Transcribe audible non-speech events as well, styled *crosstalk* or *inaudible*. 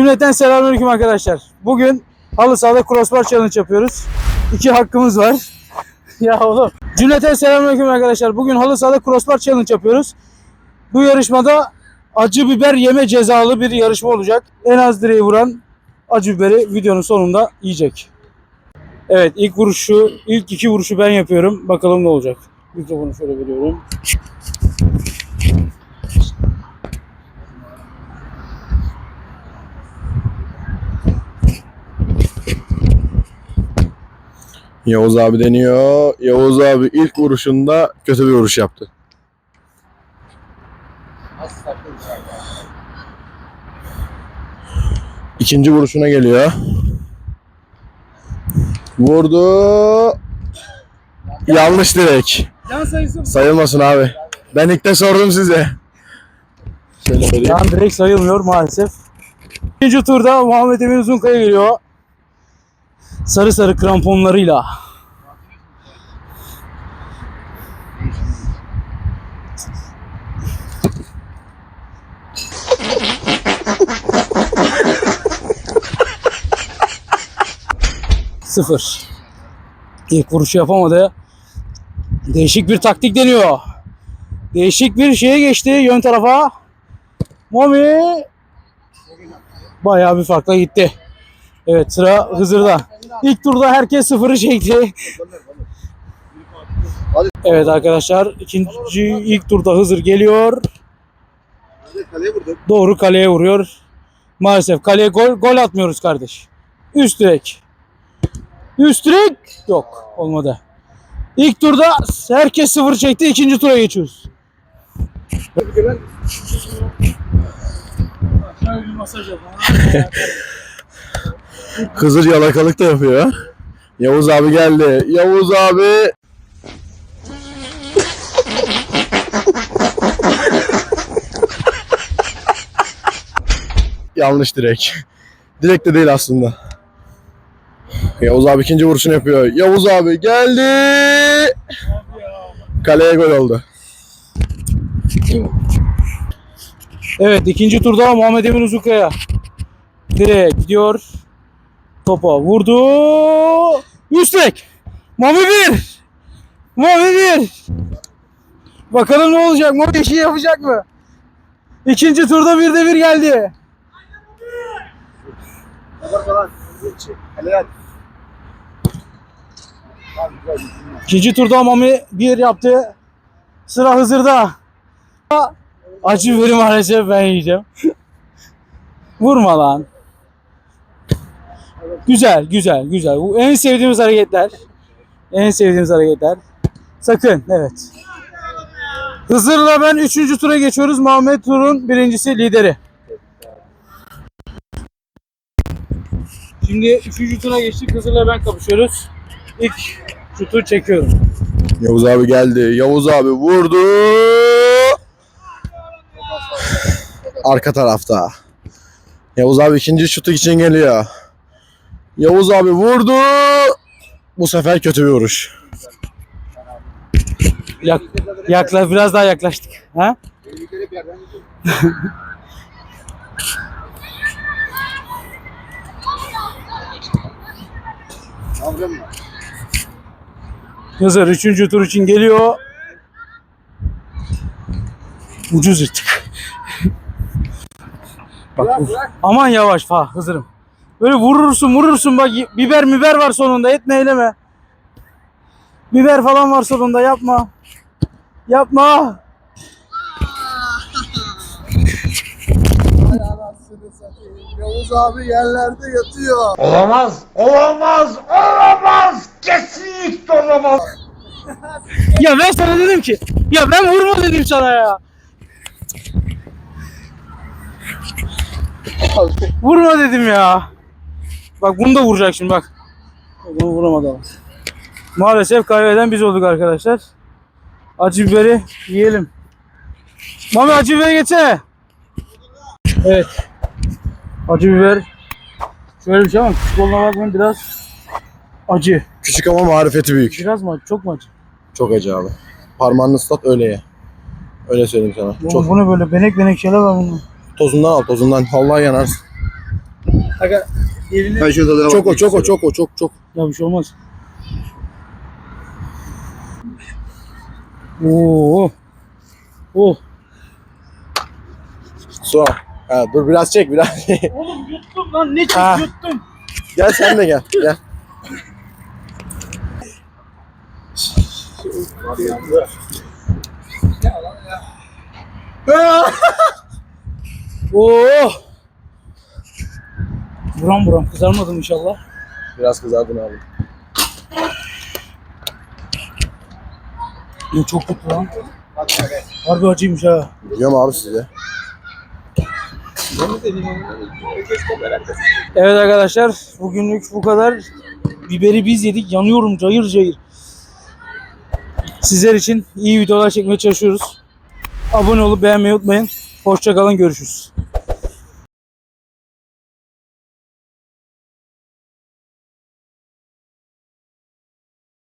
Cümleten selamünaleyküm arkadaşlar. Bugün halı sahada crossbar challenge yapıyoruz. İki hakkımız var. *laughs* ya oğlum. Cümleten selamünaleyküm arkadaşlar. Bugün halı sahada crossbar challenge yapıyoruz. Bu yarışmada acı biber yeme cezalı bir yarışma olacak. En az direği vuran acı biberi videonun sonunda yiyecek. Evet ilk vuruşu, ilk iki vuruşu ben yapıyorum. Bakalım ne olacak. Mikrofonu şöyle veriyorum. Yavuz abi deniyor. Yavuz abi ilk vuruşunda kötü bir vuruş yaptı. İkinci vuruşuna geliyor. Vurdu. Yanlış direk. Sayılmasın abi. Ben ilk de sordum size. Şöyle direkt sayılmıyor maalesef. İkinci turda Muhammed Emin Uzunkaya geliyor. Sarı sarı kramponlarıyla. Sıfır. İlk vuruşu yapamadı. Değişik bir taktik deniyor. Değişik bir şeye geçti yön tarafa. Mami bayağı bir farkla gitti. Evet sıra Hızır'da. İlk turda herkes sıfırı çekti. Evet arkadaşlar ikinci ilk turda Hızır geliyor. Doğru kaleye vuruyor. Maalesef kaleye gol gol atmıyoruz kardeş. Üst direk. Üst direk yok olmadı. İlk turda herkes sıfır çekti. ikinci tura geçiyoruz. *laughs* Hızır yalakalık da yapıyor. Yavuz abi geldi. Yavuz abi. Yanlış direk. Direkt de değil aslında. Yavuz abi ikinci vuruşunu yapıyor. Yavuz abi geldi. Kaleye gol oldu. Evet ikinci turda Muhammed Emin Uzukaya. Direkt gidiyor. Topa vurdu. Üst direk. Mami bir. Mami bir. Bakalım ne olacak? Mami işi yapacak mı? İkinci turda bir de bir geldi. İkinci turda Mami bir yaptı. Sıra Hızır'da. Acı biberi maalesef ben yiyeceğim. *laughs* Vurma lan. Güzel, güzel, güzel. Bu en sevdiğimiz hareketler. En sevdiğimiz hareketler. Sakın, evet. Hızır'la ben 3. tura geçiyoruz. Muhammed Tur'un birincisi lideri. Şimdi 3. tura geçtik. Hızır'la ben kapışıyoruz. İlk şutu çekiyorum. Yavuz abi geldi. Yavuz abi vurdu. Arka tarafta. Yavuz abi ikinci şutu için geliyor. Yavuz abi vurdu. Bu sefer kötü bir vuruş. Yak, yakla, biraz daha yaklaştık. Ha? Hızır 3. tur için geliyor. Ucuz yırtık. Bak, uf. aman yavaş fa Hızır'ım. Böyle vurursun vurursun bak biber miber var sonunda etme eyleme. Biber falan var sonunda yapma. Yapma. Yavuz abi yerlerde yatıyor. Olamaz, olamaz, olamaz. Kesinlikle olamaz. Ya ben sana dedim ki ya ben vurma dedim sana ya. Vurma dedim ya. Bak bunu da vuracak şimdi bak. Bunu vuramadı ama. Maalesef kaybeden biz olduk arkadaşlar. Acı biberi yiyelim. Mami acı biberi geçsene. Evet. Acı biber. Şöyle bir şey ama olma bakmayın biraz acı. Küçük ama marifeti büyük. Biraz mı acı? Çok mu acı? Çok acı abi. Parmağını ıslat öyle ye. Öyle söyleyeyim sana. Oğlum Çok bu ne böyle benek benek şeyler var bunun. tozundan al tozundan. Vallahi yanarsın. Aga elini... Ben şöyle tadına Çok o bakmak çok o istiyorum. çok o çok çok. Ya bir şey olmaz. Oo. Oh. Son. Ha, dur biraz çek biraz. Oğlum yuttum lan ne Ha. yuttum. gel sen de gel. Gel. *laughs* Oo. Buram buram kızarmadım inşallah. Biraz kızardın abi. Ya çok kötü lan. Harbi acıymış ha. Biliyorum abi size. Evet arkadaşlar bugünlük bu kadar. Biberi biz yedik. Yanıyorum cayır cayır. Sizler için iyi videolar çekmeye çalışıyoruz. Abone olup beğenmeyi unutmayın. Hoşçakalın görüşürüz.